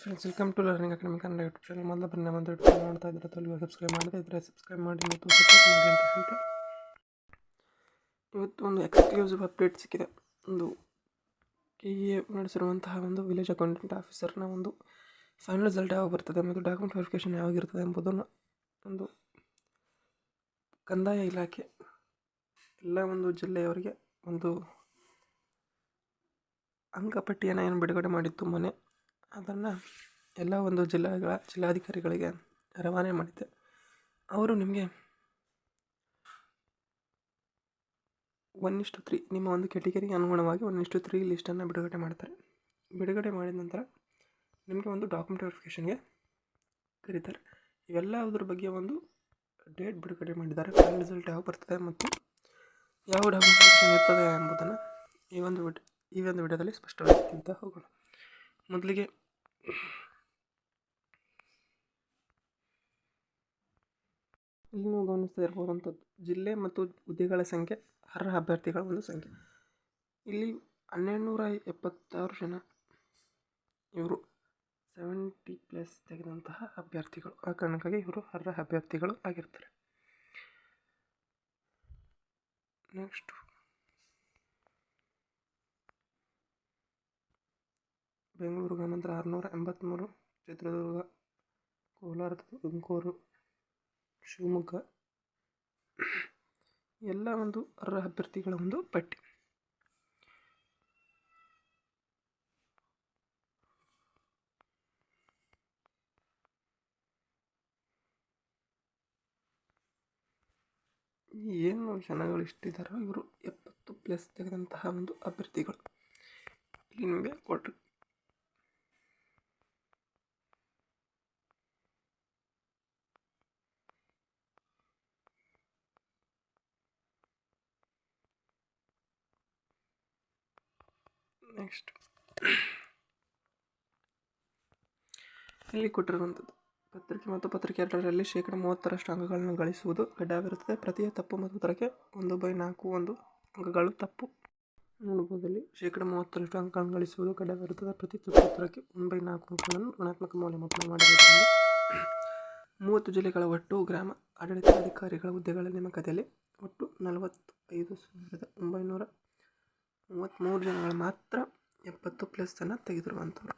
Friends welcome to learning academy Kannada YouTube channel ಮೊದಲ ಬನ್ನಿ, ನಮ್ಮ ಯೂಟ್ಯೂಬ್ ಚಾನಲ್ ನೋಡ್ತಾ ಇದ್ರೆ ಸಬ್ಸ್ಕ್ರೈಬ್ ಮಾಡದೇ ಇದ್ದರೆ ಸಬ್ಸ್ಕ್ರೈಬ್ ಮಾಡಿ ಮತ್ತು ಸಪೋರ್ಟ್ ಮಾಡಿ ಅಂತ ಹೇಳ್ತಾ. ಇವತ್ತು ಒಂದು ಎಕ್ಸ್ಕ್ಲೂಸಿವ್ ಅಪ್ಡೇಟ್ ಸಿಕ್ಕಿದೆ. ಒಂದು ಕೆ ಎ ನಡೆಸಿರುವಂತಹ ಒಂದು ವಿಲೇಜ್ ಅಕೌಂಟೆಂಟ್ ಆಫೀಸರ್ನ ಒಂದು ಫೈನಲ್ ರಿಸಲ್ಟ್ ಯಾವಾಗ ಬರ್ತದೆ ಮತ್ತು ಡಾಕ್ಯುಮೆಂಟ್ ವೆರಿಫಿಕೇಷನ್ ಯಾವಾಗಿರ್ತದೆ ಎಂಬುದನ್ನು ಒಂದು ಕಂದಾಯ ಇಲಾಖೆ, ಎಲ್ಲ ಒಂದು ಜಿಲ್ಲೆಯವರಿಗೆ ಒಂದು ಅಂಕಪಟ್ಟಿಯನ್ನು ಏನು ಬಿಡುಗಡೆ ಮಾಡಿತ್ತು ಮೊನ್ನೆ. ಅದನ್ನು ಎಲ್ಲ ಒಂದು ಜಿಲ್ಲೆಗಳ ಜಿಲ್ಲಾಧಿಕಾರಿಗಳಿಗೆ ರವಾನೆ ಮಾಡಿದ್ದೆ. ಅವರು ನಿಮಗೆ ಒನ್ ಇಷ್ಟು ತ್ರೀ ನಿಮ್ಮ ಒಂದು ಕೆಟಗರಿಗೆ ಅನುಗುಣವಾಗಿ ಒನ್ ಇಷ್ಟು ತ್ರೀ ಲಿಸ್ಟನ್ನು ಬಿಡುಗಡೆ ಮಾಡ್ತಾರೆ. ಬಿಡುಗಡೆ ಮಾಡಿದ ನಂತರ ನಿಮಗೆ ಒಂದು ಡಾಕ್ಯುಮೆಂಟ್ ವೆರಿಫಿಕೇಷನ್ಗೆ ಕರೀತಾರೆ. ಇವೆಲ್ಲದರ ಬಗ್ಗೆ ಒಂದು ಡೇಟ್ ಬಿಡುಗಡೆ ಮಾಡಿದ್ದಾರೆ. ಫೈನಲ್ ರಿಸಲ್ಟ್ ಯಾವಾಗ ಬರ್ತದೆ ಮತ್ತು ಯಾವ ಡಾಕ್ಯುಮೆಂಟೇಷನ್ ಇರ್ತದೆ ಎಂಬುದನ್ನು ಈ ಒಂದು ವಿಡ್ ಈ ಒಂದು ವಿಡಿಯೋದಲ್ಲಿ ಸ್ಪಷ್ಟವಾಗಿ ತಿಂತ ಹೋಗೋಣ. ಮೊದಲಿಗೆ ಇಲ್ಲಿ ನೀವು ಗಮನಿಸ್ತಾ ಇರ್ಬೋದಂಥದ್ದು ಜಿಲ್ಲೆ ಮತ್ತು ಹುದ್ದೆಗಳ ಸಂಖ್ಯೆ, ಅರ್ಹ ಅಭ್ಯರ್ಥಿಗಳ ಒಂದು ಸಂಖ್ಯೆ. ಇಲ್ಲಿ ಹನ್ನೆರಡು ನೂರ ಎಪ್ಪತ್ತಾರು ಜನ ಇವರು ಸೆವೆಂಟಿ ಪ್ಲಸ್ ತೆಗೆದಂತಹ ಅಭ್ಯರ್ಥಿಗಳು. ಆ ಕಾರಣಕ್ಕಾಗಿ ಇವರು ಅರ್ಹ ಅಭ್ಯರ್ಥಿಗಳು ಆಗಿರ್ತಾರೆ. ನೆಕ್ಸ್ಟು ಬೆಂಗಳೂರು ಗ್ರಾಮಾಂತರ ಆರುನೂರ ಎಂಬತ್ತ್ಮೂರು ಚಿತ್ರದುರ್ಗ, ಕೋಲಾರ, ತುಮಕೂರು, ಶಿವಮೊಗ್ಗ. ಎಲ್ಲ ಒಂದು ಅರ್ಹ ಅಭ್ಯರ್ಥಿಗಳ ಒಂದು ಪಟ್ಟಿ. ಏನು ಜನಗಳು ಇಷ್ಟಿದ್ದಾರೋ ಇವರು ಎಪ್ಪತ್ತು ಪ್ಲಸ್ ತೆಗೆದಂತಹ ಒಂದು ಅಭ್ಯರ್ಥಿಗಳು. ಇಲ್ಲಿ ನಿಮಗೆ ಕೊಟ್ಟರು ನೆಕ್ಸ್ಟ್ ಇಲ್ಲಿ ಕೊಟ್ಟಿರುವಂಥದ್ದು. ಪತ್ರಿಕೆ ಮತ್ತು ಪತ್ರಿಕೆ ಎರಡರಲ್ಲಿ ಶೇಕಡ ಮೂವತ್ತರಷ್ಟು ಅಂಕಗಳನ್ನು ಗಳಿಸುವುದು ಕಡ್ಡಾಯವಿರುತ್ತದೆ ಪ್ರತಿಯ ತಪ್ಪು ಮತ್ತು ಉತ್ತರಕ್ಕೆ ಒಂದು ಬೈ ನಾಲ್ಕು ಒಂದು ಅಂಕಗಳು ತಪ್ಪು. ನೋಡ್ಬೋದು ಇಲ್ಲಿ ಶೇಕಡ ಮೂವತ್ತರಷ್ಟು ಅಂಕಗಳನ್ನು ಗಳಿಸುವುದು ಕಡ್ಡಾಯವಿರುತ್ತದೆ ಪ್ರತಿ ತಪ್ಪು ಉತ್ತರಕ್ಕೆ ಒಂದು ಬೈ ನಾಲ್ಕು ಅಂಕಗಳನ್ನು ಋಣಾತ್ಮಕ ಮೌಲ್ಯಮಾಪನ ಮಾಡಬೇಕೆಂದು. ಮೂವತ್ತು ಜಿಲ್ಲೆಗಳ ಒಟ್ಟು ಗ್ರಾಮ ಆಡಳಿತಾಧಿಕಾರಿಗಳ ಹುದ್ದೆಗಳ ನೇಮಕದಲ್ಲಿ ಒಟ್ಟು ನಲವತ್ತೈದು ಸಾವಿರದ ಒಂಬೈನೂರ ಮೂವತ್ತ್ಮೂರು ಜನಗಳು ಮಾತ್ರ ಎಪ್ಪತ್ತು ಪ್ಲಸ್ಸನ್ನು ತೆಗೆದಿರುವಂಥವ್ರು.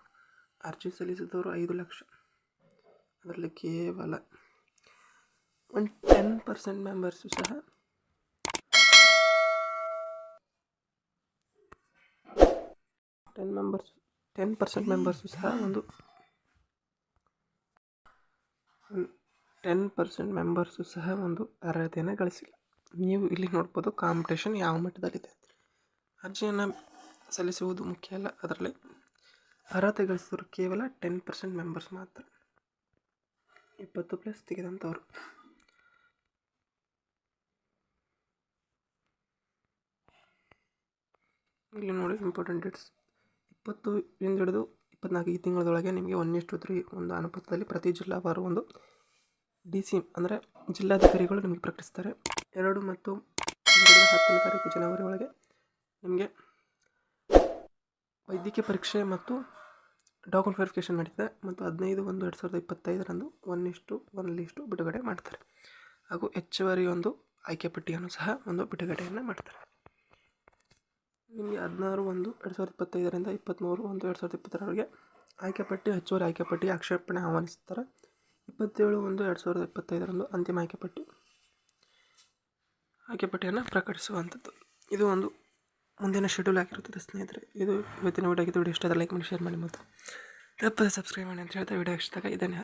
ಅರ್ಜಿ ಸಲ್ಲಿಸಿದವರು ಐದು ಲಕ್ಷ. ಅದರಲ್ಲಿ ಕೇವಲ ಒಂದು ಟೆನ್ ಪರ್ಸೆಂಟ್ ಮೆಂಬರ್ಸು ಸಹ ten members ten percent members ಸಹ ಒಂದು ಟೆನ್ ಪರ್ಸೆಂಟ್ ಮೆಂಬರ್ಸು ಸಹ ಒಂದು ಅರ್ಹತೆಯನ್ನು ಗಳಿಸಿಲ್ಲ. ನೀವು ಇಲ್ಲಿ ನೋಡ್ಬೋದು ಕಾಂಪಿಟೇಷನ್ ಯಾವ ಮಟ್ಟದಲ್ಲಿದೆ ಅರ್ಜಿಯನ್ನು ಸಲ್ಲಿಸುವುದು ಮುಖ್ಯ ಅಲ್ಲ. ಅದರಲ್ಲಿ ಅರ್ಹತೆ ಗಳಿಸಿದವರು ಕೇವಲ ಟೆನ್ ಪರ್ಸೆಂಟ್ ಮೆಂಬರ್ಸ್ ಮಾತ್ರ. ಇಪ್ಪತ್ತು ಪ್ಲಸ್ ತೆಗೆದಂಥವ್ರು ಇಲ್ಲಿ ನೋಡಿ ಇಂಪಾರ್ಟೆಂಟ್ ಡೇಟ್ಸ್ ಇಪ್ಪತ್ತು ಇಂದ ಹಿಡಿದು ಇಪ್ಪತ್ನಾಲ್ಕು ಈ ತಿಂಗಳದೊಳಗೆ ನಿಮಗೆ ಒನ್ ಇಷ್ಟು ತ್ರೀ ಒಂದು ಅನುಪಾತದಲ್ಲಿ ಪ್ರತಿ ಜಿಲ್ಲಾವಾರು ಒಂದು ಡಿ ಸಿ ಅಂದರೆ ಜಿಲ್ಲಾಧಿಕಾರಿಗಳು ನಿಮಗೆ ಪ್ರಕಟಿಸ್ತಾರೆ. ಎರಡು ಮತ್ತು ಹತ್ತನೇ ತಾರೀಕು ಜನವರಿ ಒಳಗೆ ನಿಮಗೆ ವೈದ್ಯಕೀಯ ಪರೀಕ್ಷೆ ಮತ್ತು ಡಾಕ್ಯುಮೆಂಟ್ ವೆರಿಫಿಕೇಷನ್ ನಡೀತದೆ ಮತ್ತು ಹದಿನೈದು ಒಂದು ಎರಡು ಸಾವಿರದ ಇಪ್ಪತ್ತೈದರಂದು ಒನ್ ಇಷ್ಟು, ಒನ್ ಲಿಸ್ಟು ಬಿಡುಗಡೆ ಮಾಡ್ತಾರೆ. ಹಾಗೂ ಹೆಚ್ಚುವರಿ ಒಂದು ಆಯ್ಕೆ ಪಟ್ಟಿಯನ್ನು ಸಹ ಒಂದು ಬಿಡುಗಡೆಯನ್ನು ಮಾಡ್ತಾರೆ. ನಿಮಗೆ ಹದಿನಾರು ಒಂದು ಎರಡು ಸಾವಿರದ ಇಪ್ಪತ್ತೈದರಿಂದ ಇಪ್ಪತ್ತ್ಮೂರು ಒಂದು ಎರಡು ಸಾವಿರದ ಇಪ್ಪತ್ತರವರೆಗೆ ಆಯ್ಕೆ ಪಟ್ಟಿ, ಹೆಚ್ಚುವರಿ ಆಯ್ಕೆ ಪಟ್ಟಿ ಆಕ್ಷೇಪಣೆ ಆಹ್ವಾನಿಸ್ತಾರೆ. ಇಪ್ಪತ್ತೇಳು ಒಂದು ಎರಡು ಸಾವಿರದ ಇಪ್ಪತ್ತೈದರಂದು ಅಂತಿಮ ಆಯ್ಕೆ ಪಟ್ಟಿ, ಆಯ್ಕೆ ಪಟ್ಟಿಯನ್ನು ಪ್ರಕಟಿಸುವಂಥದ್ದು. ಇದು ಒಂದು ಮುಂದಿನ ಶೆಡ್ಯೂಲ್ ಆಗಿರುತ್ತದೆ ಸ್ನೇಹಿತರೆ. ಇದು ಇವತ್ತಿನ ವಿಡಿಯೋ ಆಗಿದ್ದು ವಿಡಿಯೋ ಇಷ್ಟ ಲೈಕ್ ಮಾಡಿ ಶೇರ್ ಮಾಡಿ ಮತ್ತು ತಪ್ಪದೆ ಸಬ್ಸ್ಕ್ರೈಬ್ ಮಾಡಿ ಅಂತ ಹೇಳ್ತಾ ವಿಡಿಯೋ ಇಷ್ಟ ಇದನ್ನೇ